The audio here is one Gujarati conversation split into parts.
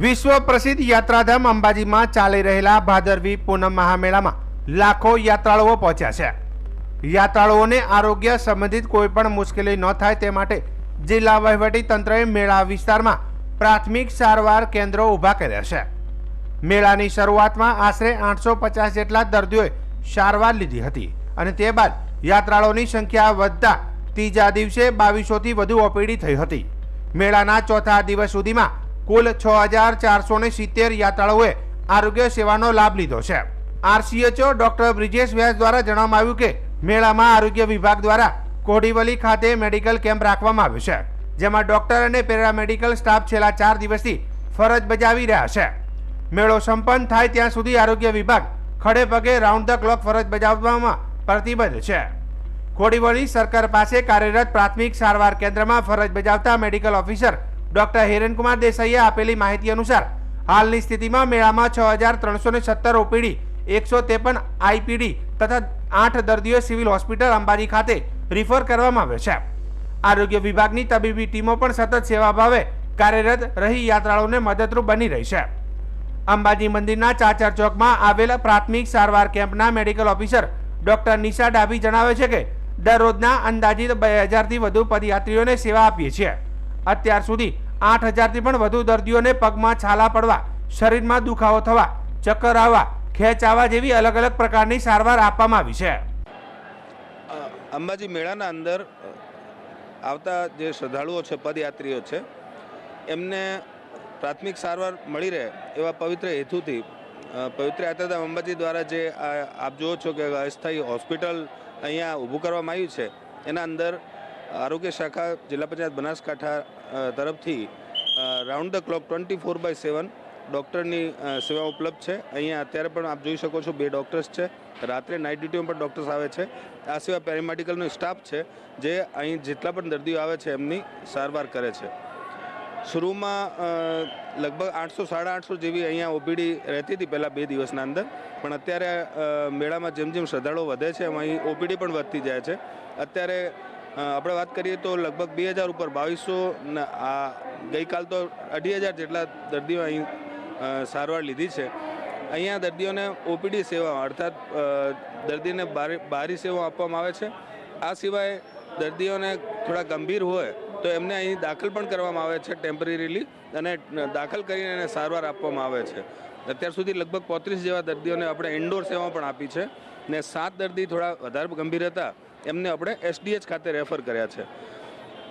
વિશ્વ પ્રસિદ્ધ યાત્રાધામ અંબાજીમાં ચાલી રહેલા ભાદરવી પૂનમ મહામેળામાં લાખો યાત્રાળુઓ પહોંચ્યા છે. યાત્રાળુઓને આરોગ્ય સંબંધિત કોઈ પણ મુશ્કેલી ન થાય તે માટે જિલ્લા વહીવટી તંત્રએ મેળા વિસ્તારમાં પ્રાથમિક સારવાર કેન્દ્રો ઊભા કર્યા છે. મેળાની શરૂઆતમાં આશરે આઠસો પચાસ જેટલા દર્દીઓએ સારવાર લીધી હતી અને તે બાદ યાત્રાળુઓની સંખ્યા વધતા ત્રીજા દિવસે બાવીસોથી વધુ ઓપીડી થઈ હતી. મેળાના ચોથા દિવસ સુધીમાં કુલ છ હજાર ચારસો ને સિત્તેર યાત્રાળુઓએ આરોગ્ય સેવાનો લાભ લીધો છે. આરસીએચઓ ડોક્ટર બ્રિજેશ વ્યાસ દ્વારા જણાવવામાં આવ્યું કે મેળામાં આરોગ્ય વિભાગ દ્વારા કોડીવલી ખાતે મેડિકલ કેમ્પ રાખવામાં આવ્યો છે, જેમાં ડોક્ટર અને પેરામેડિકલ સ્ટાફ છેલ્લા ચાર દિવસથી ફરજ બજાવી રહ્યા છે. મેળો સંપન્ન થાય ત્યાં સુધી આરોગ્ય વિભાગ ખડે પગે રાઉન્ડ ધ ક્લોક ફરજ બજાવવામાં પ્રતિબદ્ધ છે. કોડીવલી સરકાર પાસે કાર્યરત પ્રાથમિક સારવાર કેન્દ્રમાં ફરજ બજાવતા મેડિકલ ઓફિસર ડોક્ટર હિરેનકુમાર દેસાઈએ આપેલી માહિતી અનુસાર, હાલની સ્થિતિમાં મેળામાં છ હજાર ત્રણસો ને સત્તર ઓપીડી, એકસો ત્રેપન આઈપીડી તથા આઠ દર્દીઓ સિવિલ હોસ્પિટલ અંબાજી ખાતે રિફર કરવામાં આવે છે. આરોગ્ય વિભાગની તબીબી ટીમો પણ સતત સેવા ભાવે કાર્યરત રહી યાત્રાળુઓને મદદરૂપ બની રહી છે. અંબાજી મંદિરના ચાચર ચોકમાં આવેલા પ્રાથમિક સારવાર કેમ્પના medical officer doctor Nisha Dabhi જણાવે છે કે, દરરોજના અંદાજિત બે હજારથી વધુ પદયાત્રીઓને સેવા આપીએ છીએ. અત્યાર સુધી આઠ હજારથી પણ વધુ દર્દીઓને પગમાં છાલા પડવા, શરીરમાં દુખાવો થવા, ચક્કર આવવા, ખેંચ આવવા જેવી અલગ અલગ પ્રકારની સારવાર આપવામાં આવી છે. અંબાજી મેળાના અંદર આવતા જે શ્રદ્ધાળુઓ છે, પદયાત્રીઓ છે, એમને પ્રાથમિક સારવાર મળી રહે એવા પવિત્ર હેતુથી પવિત્ર યાત્રાધામ અંબાજી દ્વારા જે આપ જુઓ છો કે અસ્થાયી હોસ્પિટલ અહીંયા ઊભું કરવામાં આવ્યું છે, એના અંદર આરોગ્ય શાખા, જિલ્લા પંચાયત બનાસકાંઠા તરફથી round the clock twenty four by seven ડૉક્ટરની સેવા ઉપલબ્ધ છે. અહીંયા અત્યારે પણ આપ જોઈ શકો છો બે ડૉક્ટર્સ છે. રાત્રે નાઇટ ડ્યુટીમાં પણ ડૉક્ટર્સ આવે છે. આ સિવાય પેરામેડિકલનો સ્ટાફ છે, જે અહીં જેટલા પણ દર્દીઓ આવે છે એમની સારવાર કરે છે. શરૂમાં લગભગ આઠસો, સાડા આઠસો જેવી અહીંયા ઓપીડી રહેતી હતી પહેલાં બે દિવસના અંદર. પણ અત્યારે મેળામાં જેમ જેમ શ્રદ્ધાળુઓ વધે છે, એમ અહીં ઓપીડી પણ વધતી જાય છે. અત્યારે આપણે વાત કરીએ તો લગભગ બે હજાર ઉપર બાવીસો આ ગઈકાલ તો અઢી હજાર જેટલા દર્દીઓ અહીં સારવાર લીધી છે. અહીંયા દર્દીઓને ઓપીડી સેવા અર્થાત દર્દીને બારી સેવા આપવામાં આવે છે. આ સિવાય દર્દીઓને થોડા ગંભીર હોય તો એમને અહીં દાખલ પણ કરવામાં આવે છે ટેમ્પરરીલી અને દાખલ કરીને એને સારવાર આપવામાં આવે છે. અત્યાર સુધી લગભગ પોત્રીસ જેવા દર્દીઓને આપણે ઇન્ડોર સેવા પણ આપી છે ને સાત દર્દી થોડા વધારે ગંભીર હતા. એમને આપણે એસડીએચ ખાતે રેફર કર્યા છે.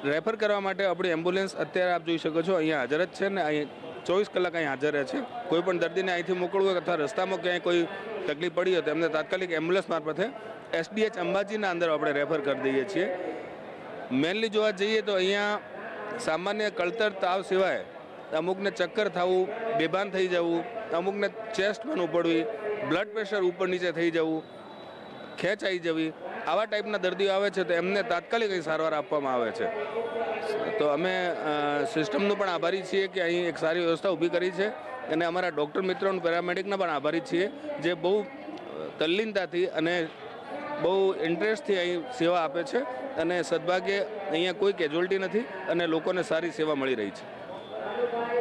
રેફર કરવા માટે આપણી એમ્બ્યુલન્સ અત્યારે આપ જોઈ શકો છો, અહીંયા હાજર જ છે ને અહીં ચોવીસ કલાક અહીં હાજર રહે છે. કોઈ પણ દર્દીને અહીંથી મોકલવું અથવા રસ્તામાં ક્યાંય કોઈ તકલીફ પડી હોય તો એમને તાત્કાલિક એમ્બ્યુલન્સ મારફતે એસડીએચ અંબાજીના અંદર આપણે રેફર કરી દઈએ છીએ. મેનલી જોવા જઈએ તો અહીંયા સામાન્ય કળતર તાવ સિવાય અમુકને ચક્કર થવું, બેભાન થઈ જવું, અમુકને ચેસ્ટ પણ ઉપડવી, બ્લડ પ્રેશર ઉપર નીચે થઈ જવું ખેંચ આવી જવી આવા ટાઈપના દર્દીઓ આવે છે તો એમને તાત્કાલિક અહીં સારવાર આપવામાં આવે છે. તો અમે સિસ્ટમનું પણ આભારી છીએ કે અહીં એક સારી વ્યવસ્થા ઊભી કરી છે અને અમારા ડૉક્ટર મિત્રો અને પેરામેડિકના પણ આભારી છીએ જે બહુ તલ્લીનતાથી અને બહુ ઇન્ટરેસ્ટથી અહીં સેવા આપે છે અને સદભાગ્યે અહીંયા કોઈ કેજ્યુઅલ્ટી નથી અને લોકોને સારી સેવા મળી રહી છે.